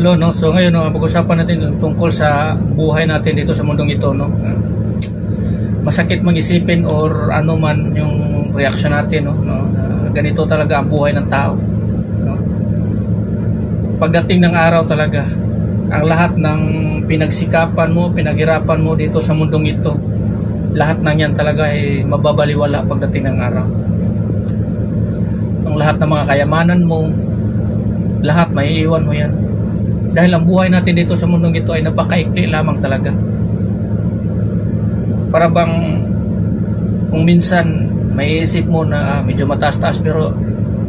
Lo, no? So ngayon, no, pag-usapan natin tungkol sa buhay natin dito sa mundong ito, no? Masakit mag-isipin or ano man yung reaction natin, no? no? ganito talaga ang buhay ng tao. No? Pagdating ng araw talaga, ang lahat ng pinagsikapan mo, pinaghirapan mo dito sa mundong ito, lahat ng yan talaga ay mababaliwala pagdating ng araw. Ang lahat ng mga kayamanan mo, lahat may iwan mo yan. Dahil ang buhay natin dito sa mundong ito ay napakaikli lamang talaga. Para bang kung minsan may isip mo na ah, medyo mataas-taas pero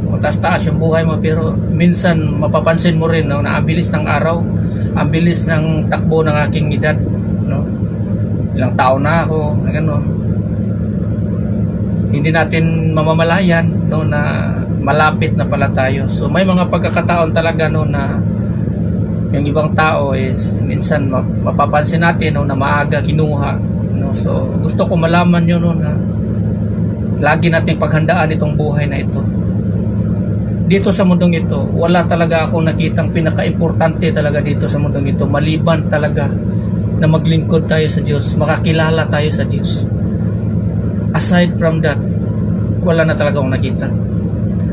mataas-taas yung buhay mo pero minsan mapapansin mo rin no, na ang bilis ng araw, ang bilis ng takbo ng aking edad, no? Ilang taon na ako, na gano'n. Hindi natin mamamalayan no na malapit na pala tayo. So may mga pagkakataon talaga no na yung ibang tao is minsan ma- mapapansin natin no, na maaga kinuha no? So gusto ko malaman nyo no na lagi nating paghandaan itong buhay na ito. Dito sa mundong ito wala talaga akong nakitang pinaka-importante talaga dito sa mundong ito maliban talaga na maglingkod tayo sa Diyos makakilala tayo sa Diyos. Aside from that wala na talaga akong nakita.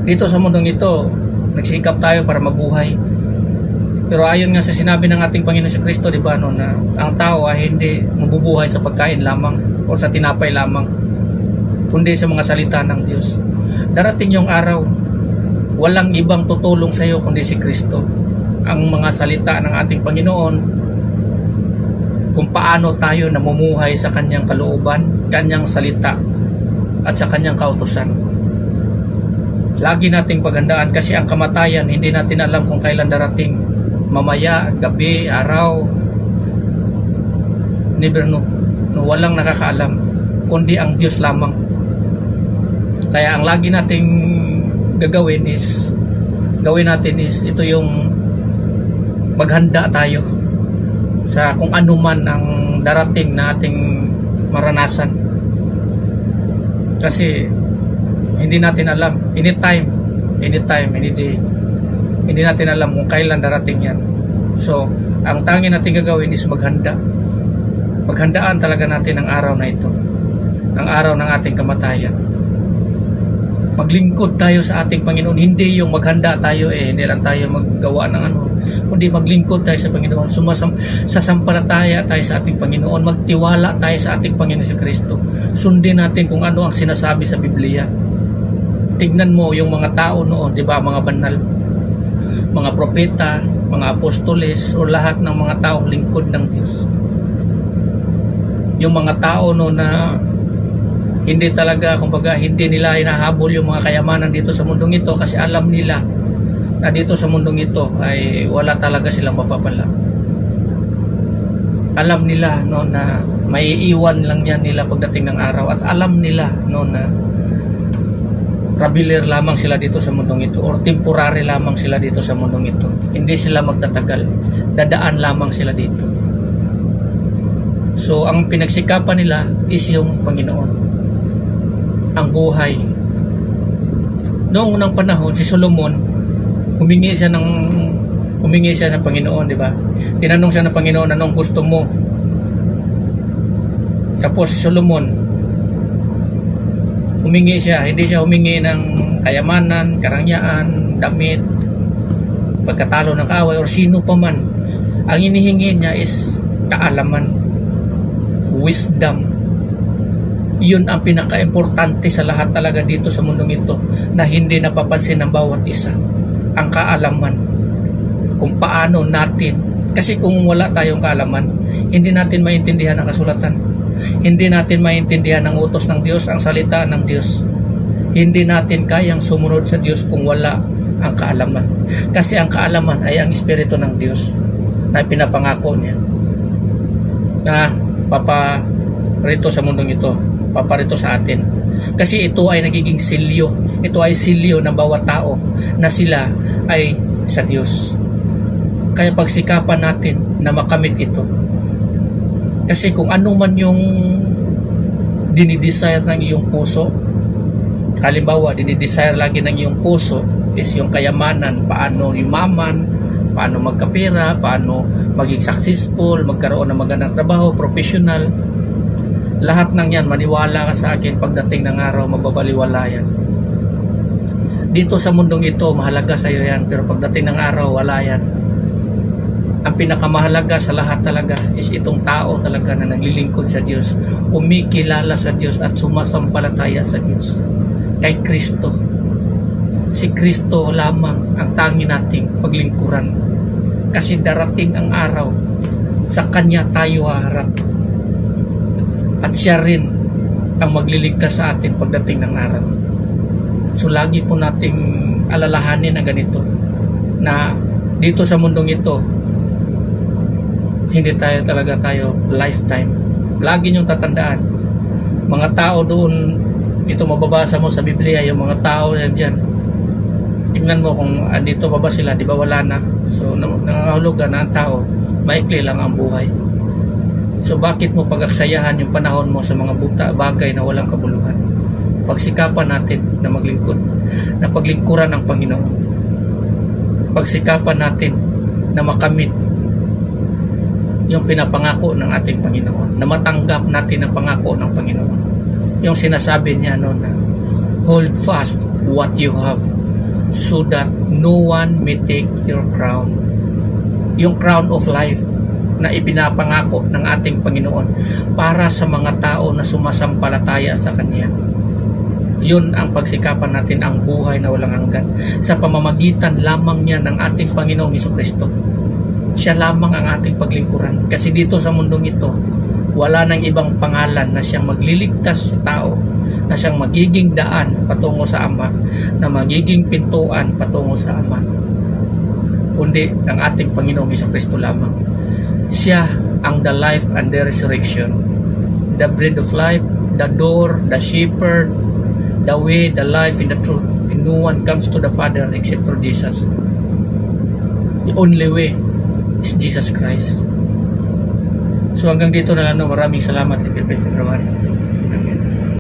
Dito sa mundong ito nagsikap tayo para mabuhay pero ayon nga sa sinabi ng ating Panginoon sa Kristo, di ba, no, na ang tao ay hindi mabubuhay sa pagkain lamang o sa tinapay lamang, kundi sa mga salita ng Diyos. Darating yung araw, walang ibang tutulong sa iyo kundi si Kristo. Ang mga salita ng ating Panginoon, kung paano tayo namumuhay sa kanyang kalooban, kanyang salita, at sa kanyang kautusan. Lagi nating paghandaan kasi ang kamatayan, hindi natin alam kung kailan darating mamaya, gabi, araw, never know. No, walang nakakaalam, kundi ang Diyos lamang. Kaya ang lagi nating gagawin is, gawin natin is, ito yung maghanda tayo sa kung ano man ang darating na ating maranasan. Kasi, hindi natin alam, anytime, anytime, any day, hindi natin alam kung kailan darating yan. So, ang tangi natin gagawin is maghanda. Maghandaan talaga natin ang araw na ito. Ang araw ng ating kamatayan. Maglingkod tayo sa ating Panginoon. Hindi yung maghanda tayo eh, hindi lang tayo maggawa ng ano. Kundi maglingkod tayo sa Panginoon. Sumasam, sasampalataya tayo sa ating Panginoon. Magtiwala tayo sa ating Panginoon sa Kristo. Sundin natin kung ano ang sinasabi sa Biblia. Tignan mo yung mga tao noon, di ba, mga banal mga propeta, mga apostoles o lahat ng mga tao lingkod ng Diyos. Yung mga tao no na hindi talaga kumbaga hindi nila hinahabol yung mga kayamanan dito sa mundong ito kasi alam nila na dito sa mundong ito ay wala talaga silang mapapala. Alam nila no na may iwan lang yan nila pagdating ng araw at alam nila no na traveler lamang sila dito sa mundong ito or temporary lamang sila dito sa mundong ito. Hindi sila magtatagal. Dadaan lamang sila dito. So, ang pinagsikapan nila is yung Panginoon. Ang buhay. Noong unang panahon, si Solomon, humingi siya ng humingi siya ng Panginoon, di ba? Tinanong siya ng Panginoon, anong gusto mo? Tapos si Solomon, humingi siya, hindi siya humingi ng kayamanan, karangyaan, damit, pagkatalo ng kaaway or sino pa man. Ang inihingi niya is kaalaman, wisdom. Yun ang pinaka-importante sa lahat talaga dito sa mundong ito na hindi napapansin ng bawat isa. Ang kaalaman kung paano natin kasi kung wala tayong kaalaman, hindi natin maintindihan ang kasulatan hindi natin maintindihan ang utos ng Diyos, ang salita ng Diyos. Hindi natin kayang sumunod sa Diyos kung wala ang kaalaman. Kasi ang kaalaman ay ang Espiritu ng Diyos na pinapangako niya na paparito sa mundong ito, paparito sa atin. Kasi ito ay nagiging silyo. Ito ay silyo ng bawat tao na sila ay sa Diyos. Kaya pagsikapan natin na makamit ito, kasi kung ano man yung dinidesire ng iyong puso, halimbawa, dinidesire lagi ng iyong puso is yung kayamanan, paano yumaman, paano magkapera, paano maging successful, magkaroon ng magandang trabaho, professional. Lahat ng yan, maniwala ka sa akin pagdating ng araw, mababaliwala yan. Dito sa mundong ito, mahalaga sa iyo yan, pero pagdating ng araw, wala yan. Ang pinakamahalaga sa lahat talaga is itong tao talaga na naglilingkod sa Diyos, kumikilala sa Diyos at sumasampalataya sa Diyos. Kay Kristo. Si Kristo lamang ang tangi nating paglingkuran. Kasi darating ang araw, sa Kanya tayo haharap. At siya rin ang magliligtas sa atin pagdating ng araw. So lagi po nating alalahanin na ganito na dito sa mundong ito hindi tayo talaga tayo lifetime. Lagi niyong tatandaan. Mga tao doon, ito mababasa mo sa Biblia, yung mga tao yan dyan. Tingnan mo kung andito pa ba sila, di ba wala na. So nang- nangangahulugan na ang tao, maikli lang ang buhay. So bakit mo pagaksayahan yung panahon mo sa mga buta, bagay na walang kabuluhan? Pagsikapan natin na maglingkod, na paglingkuran ng Panginoon. Pagsikapan natin na makamit yung pinapangako ng ating Panginoon, na matanggap natin ang pangako ng Panginoon. Yung sinasabi niya noon na, hold fast what you have so that no one may take your crown. Yung crown of life na ipinapangako ng ating Panginoon para sa mga tao na sumasampalataya sa Kanya. Yun ang pagsikapan natin ang buhay na walang hanggan sa pamamagitan lamang niya ng ating Panginoong Kristo. Siya lamang ang ating paglingkuran. Kasi dito sa mundong ito, wala nang ibang pangalan na siyang magliligtas sa tao, na siyang magiging daan patungo sa Ama, na magiging pintuan patungo sa Ama. Kundi ang ating Panginoong Hesus Kristo lamang. Siya ang the life and the resurrection, the bread of life, the door, the shepherd, the way, the life, and the truth. And no one comes to the Father except through Jesus. The only way is Jesus Christ. So hanggang dito na lang, no? maraming salamat, Ipil Pastor Rowan.